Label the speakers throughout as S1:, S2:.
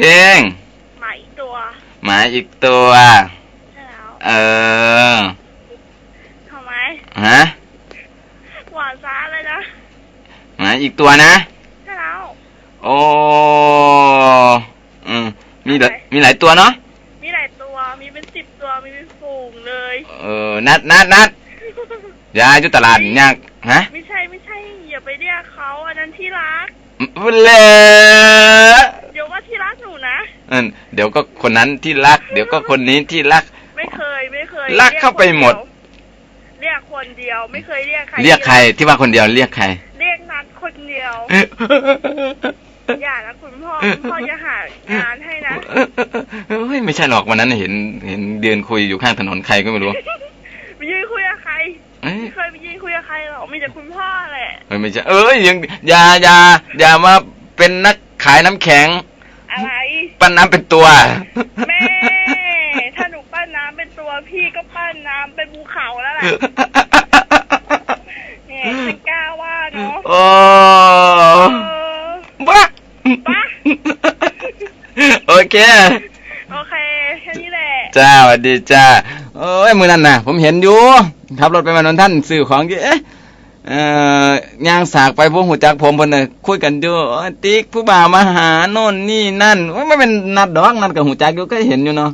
S1: เพลง
S2: หมาอีกตัว
S1: หมาอีกตัว
S2: ใช่แล้ว
S1: เออ
S2: ทำไม
S1: ฮะ
S2: หวานซ้าเลยนะ
S1: หมาอีกตัวนะ
S2: ใช่แล้ว
S1: โอ้อืมมีหลายมีหลายตัวเนาะ
S2: มีหลายตัวมีเป็นสิบตัวมีเป็นฝูงเลย
S1: เออนัดนัดนัดยายอยู่ตลาดยากฮะ
S2: ไม่ใช่ไม่ใช่อย่าไปเรียกเขาอันนั้นที่รัก
S1: เล่
S2: เดี๋ยวว่า ที่รักหนูนะ
S1: เออเดี๋ยวก็คนนั้นที่รัก เดี๋ยวก็คนนี้ที่รัก
S2: ไม่เคยไม่เคย
S1: รักเข้าไปหมด
S2: เรียกคนเดียวไม่เคยเรียกใคร
S1: เรียกใครที่ว่าคนเดียวเรียกใคร
S2: เรียกนัดคนเดียวอย่านะคุณพ่อคุณพ่อจะหางานให้นะ
S1: เฮ้ยไม่ใช่หรอกวันนั้นเห็นเห็นเดินคุยอยู่ข้างถนนใครก็ไม่รู้
S2: ไปยืนคุยกับใคร
S1: เอ้ย
S2: ไม่เคยไปยืนคุยกับใครหรอกมีแต่คุณพ่อแหละ
S1: เอ้ยไม่ใช่เอ้ยยังอย่าอย่าอย่ามาเป็นนักขายน้ำแข็ง
S2: อะไร
S1: ปั้นน้ำเป็นตัว
S2: แม่ ถ้าหนูปั้นน้ำเป็นตัวพี่ก็ปั้นน้ำเป็นภูเขาแล้วล่ะเนี่ยฉันกล้าว่าเนาะ
S1: โอ้
S2: เออ
S1: บ้า
S2: บ้า
S1: โอเค
S2: โอเคแค่นี้แหละ
S1: จ้าสวัสดีจ้าโอ้ยมือนั่นน่ะ ผมเห็นอยู่ขับรถไปมานนท่านซื้อของอยู่เอ๊ะ เอ่อย่างสากไปพวกหูจักผมเพิ่นน่ะคุยกันอยู่โอ้ยติ๊กผู้บ่าวมาหาโน่นนี่นั่นไม่เป็นนัดดอกนัดกับหูจักอยู่ก็เห็นอยู่เนาะ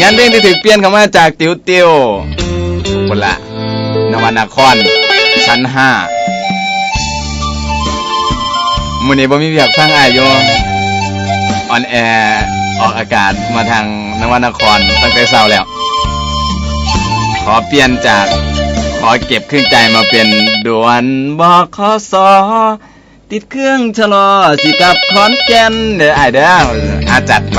S1: งานเพลงที่ถูกเปลี่ยนเข้ามาจากติวติวคนละนวนคร ชั้นห้ามื้อนี้บ่มีเวียกฟังอ้ายอยู่ ออนแอร์ออกอากาศมาทางนวนครตั้งแต่เช้าแล้ว ขอเปลี่ยนจากขอเก็บเครื่องใจมาเป็นด่วนบอกขอสอติดเครื่องชะลอสิกับขอนแก่นเด้ออ้ายเด้ออาจัดไป